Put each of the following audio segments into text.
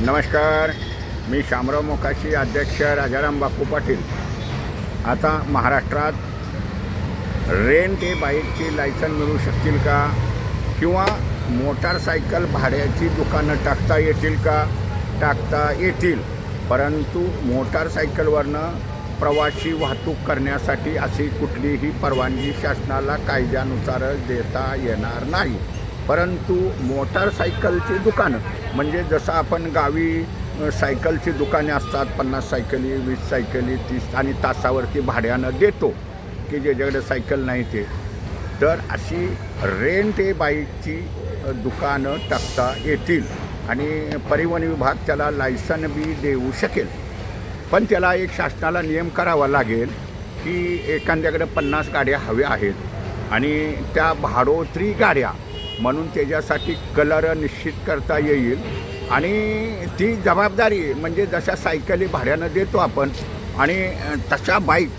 नमस्कार. मी शामराव मोकाशी अध्यक्ष राजाराम बापू पाटील. आता महाराष्ट्रात रेंट ए बाईकची लायसन मिळू शकतील का? किंवा मोटारसायकल भाड्याची दुकानं टाकता येतील का? टाकता येतील. परंतु मोटारसायकलवरनं प्रवासी वाहतूक करण्यासाठी अशी कुठलीही परवानगी शासनाला कायद्यानुसारच देता येणार नाही. परंतु मोटारसायकलची दुकानं म्हणजे जसं आपण गावी सायकलची दुकाने असतात पन्नास सायकली वीस सायकली तीस आणि तासावरती भाड्यानं देतो की ज्याच्याकडे सायकल नाही ते. तर अशी रेंट ए बाईकची दुकानं टाकता येतील आणि परिवहन विभाग त्याला लायसन बी देऊ शकेल. पण त्याला एक शासनाला नियम करावा लागेल की एखाद्याकडे पन्नास गाड्या हव्या आहेत आणि त्या भाडोत्री गाड्या म्हणून त्याच्यासाठी कलर निश्चित करता येईल. आणि ती जबाबदारी म्हणजे जशा सायकली भाड्यानं देतो आपण आणि तशा बाईक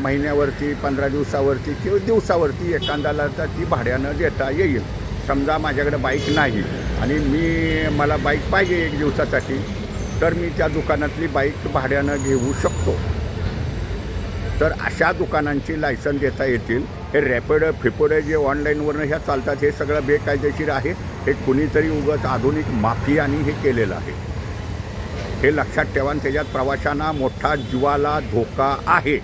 महिन्यावरती पंधरा दिवसावरती किंवा दिवसावरती एखाद्याला तर ती भाड्यानं देता येईल. समजा माझ्याकडे बाईक नाही आणि मी मला बाईक पाहिजे एक दिवसासाठी तर मी त्या दुकानातली बाईक भाड्यानं घेऊ शकतो. तर अशा दुकानांची लायसन देता येतील. हे रॅपिड फिपोड जे ऑनलाईनवरनं ह्या चालतात हे सगळं बेकायदेशीर आहे. हे कुणीतरी उगत आधुनिक माफियानी हे केलेलं आहे. हे लक्षात ठेवा आणि त्याच्यात प्रवाशांना मोठा जीवाला धोका आहे.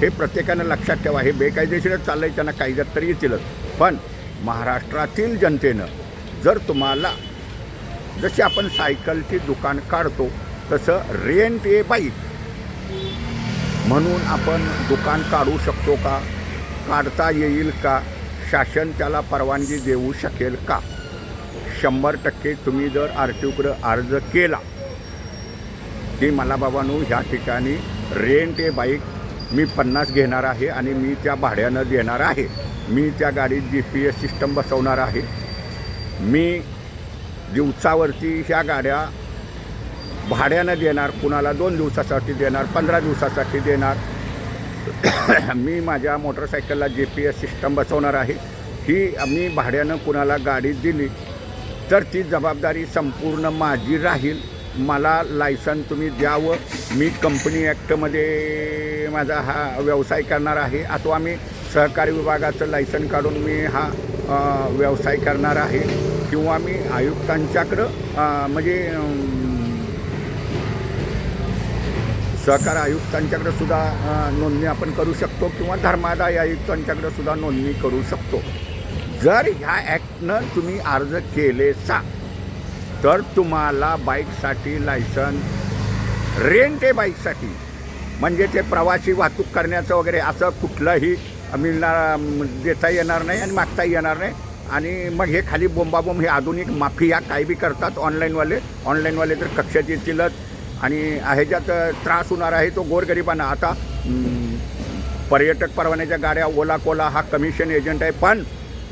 हे प्रत्येकानं लक्षात ठेवा. हे बेकायदेशीरच चाललंय त्यांना कायद्यात तरी येतीलच. पण महाराष्ट्रातील जनतेनं जर तुम्हाला जशी आपण सायकलची दुकान काढतो तसं रेंट ए बाईक. म्हणून आपण दुकान काढू शकतो का? काढता येईल का? शासन त्याला परवानगी देऊ शकेल का? शंभर टक्के तुम्ही जर आर टी ओकडं अर्ज केला की मला बाबांनो ह्या ठिकाणी रेंट ए बाईक मी पन्नास घेणार आहे आणि मी त्या भाड्यानं देणार आहे. मी त्या गाडीत जी पी एस सिस्टम बसवणार आहे. मी दिवसावरती ह्या गाड्या भाड्यानं देणार कुणाला दोन दिवसासाठी देणार पंधरा दिवसासाठी देणार. मी माझ्या मोटरसायकलला जी पी एस सिस्टम बसवणार आहे. ही मी भाड्यानं कुणाला गाडी दिली तर ती जबाबदारी संपूर्ण माझी राहील. मला लायसन तुम्ही द्यावं. मी कंपनी ॲक्टमध्ये माझा हा व्यवसाय करणार आहे. अथवा मी सहकारी विभागाचं लायसन काढून मी हा व्यवसाय करणार आहे. किंवा मी आयुक्तांच्याकडं म्हणजे सहकार आयुक्तांच्याकडे सुद्धा नोंदणी आपण करू शकतो किंवा धर्मादाय आयुक्तांच्याकडे सुद्धा नोंदणी करू शकतो. जर ह्या ॲक्टनं तुम्ही अर्ज केलेसा तर तुम्हाला बाईकसाठी लायसन रेंट आहे बाईकसाठी. म्हणजे ते प्रवासी वाहतूक करण्याचं वगैरे असं कुठलंही मिळणार देता येणार नाही आणि मागता येणार नाही. आणि मग हे खाली बोंबाबोंब हे आधुनिक माफिया काय बी करतात ऑनलाईनवाले ऑनलाईनवाले तर कक्षात येतीलच. आणि ह्याच्यात त्रास होणार आहे तो गोरगरिबांना. आता पर्यटक परवान्याच्या गाड्या ओला कोला हा कमिशन एजंट आहे. पण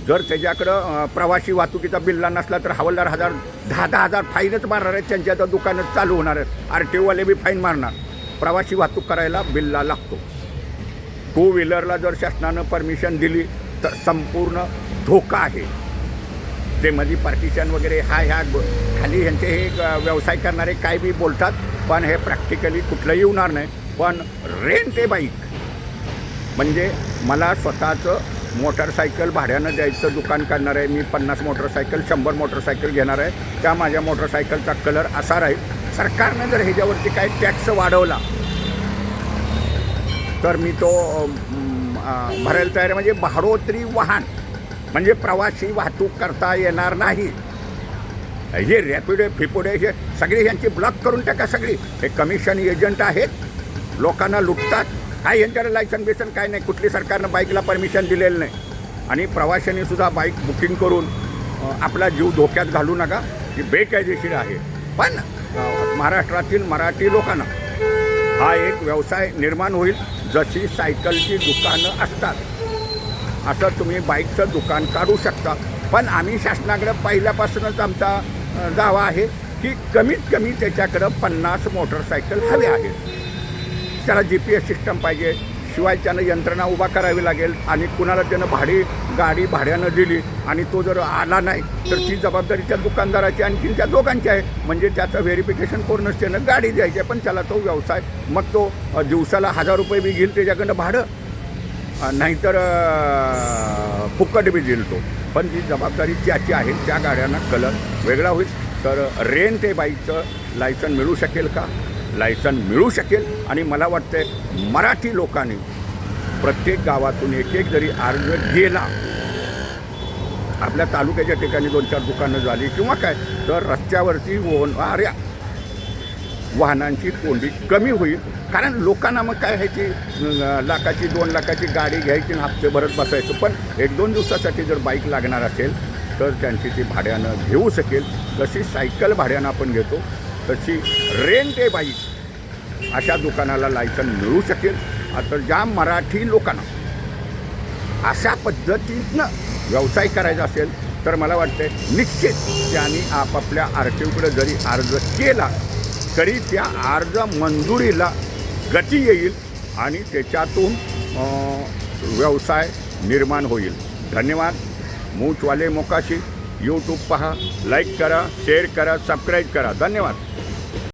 जर त्याच्याकडं प्रवासी वाहतुकीचा बिल्ला नसला तर हवालदार हजार दहा दहा हजार फाईनच मारणार आहेत. त्यांच्या आता दुकानच चालू होणार आहेत. आर टी ओवाले बी फाईन मारणार. प्रवासी वाहतूक करायला बिल्ला लागतो. टू व्हीलरला जर शासनानं परमिशन दिली तर संपूर्ण धोका आहे. ते मध्ये पार्टिशन वगैरे हा ह्या खाली ह्यांचे हे व्यवसाय करणारे काय बी बोलतात पण हे प्रॅक्टिकली कुठलंही होणार नाही. पण रेंट ए बाईक म्हणजे मला स्वतःचं मोटरसायकल भाड्यानं द्यायचं दुकान करणार आहे. मी पन्नास मोटरसायकल शंभर मोटरसायकल घेणार आहे. त्या माझ्या मोटरसायकलचा कलर असा राहील. सरकारनं जर ह्याच्यावरती काही टॅक्स वाढवला तर मी तो भरायला तयार म्हणजे भाडोत्री वाहन. म्हणजे प्रवासी वाहतूक करता येणार नाही. हे रॅपिडो फिपुडे हे सगळी ह्यांची ब्लॉक करून टाका सगळी. हे कमिशन एजंट आहेत. लोकांना लुटतात. काय यांच्याकडे लायसन बिसन काय नाही. कुठली सरकारनं बाईकला परमिशन दिलेलं नाही. आणि प्रवाशांनी सुद्धा बाईक बुकिंग करून आपला जीव धोक्यात घालू नका. ही बेकायदेशीर आहे. पण महाराष्ट्रातील मराठी लोकांना हा एक व्यवसाय निर्माण होईल. जशी सायकलची दुकानं असतात असं तुम्ही बाईकचं दुकान काढू शकता. पण आम्ही शासनाकडे पहिल्यापासूनच आमचा दावा आहे की कमीत कमी त्याच्याकडं पन्नास मोटरसायकल हवे आहेत. त्याला जी पी एस सिस्टम पाहिजे. शिवाय त्यानं यंत्रणा उभा करावी लागेल आणि कुणाला त्यानं भाडी गाडी भाड्यानं दिली आणि तो जर आला नाही तर ती जबाबदारी त्या दुकानदाराची आणखी त्या दोघांची आहे. म्हणजे त्याचं व्हेरिफिकेशन करूनच त्यानं गाडी द्यायची आहे. पण त्याला तो व्यवसाय मग तो दिवसाला हजार रुपये बी घेईल त्याच्याकडनं भाडं. नाहीतर फुकट बी देईल तो पण जी जबाबदारी त्याची आहे त्या गाड्यांना कलर वेगळा होईल. तर रेंट ते बाईकचं लायसन मिळू शकेल का? लायसन मिळू शकेल. आणि मला वाटतं मराठी लोकांनी प्रत्येक गावातून एक एक जरी अर्ज गेला आपल्या तालुक्याच्या ठिकाणी दोन चार दुकानं झाली किंवा काय तर रस्त्यावरती होणाऱ्या वाहनांची कोंडी कमी होईल. कारण लोकांना मग काय ह्याची लाखाची दोन लाखाची गाडी घ्यायची आणि हप्ते भरत बसायचं. पण एक दोन दिवसासाठी जर बाईक लागणार असेल तर त्यांची ती भाड्यानं घेऊ शकेल. जशी सायकल भाड्यानं आपण घेतो तशी रेंट ए बाईक अशा दुकानाला लायसन मिळू शकेल. आता ज्या मराठी लोकांना अशा पद्धतीनं व्यवसाय करायचा असेल तर मला वाटतं निश्चित त्यांनी आपापल्या आर टी ओकडे जरी अर्ज केला तरी त्या अर्ज मंजुरीला गती येईल आणि त्याच्यातून व्यवसाय निर्माण होईल. धन्यवाद. मूचवाले मोकाशी. यूट्यूब पहा. लाईक करा. शेअर करा. सबस्क्राईब करा. धन्यवाद.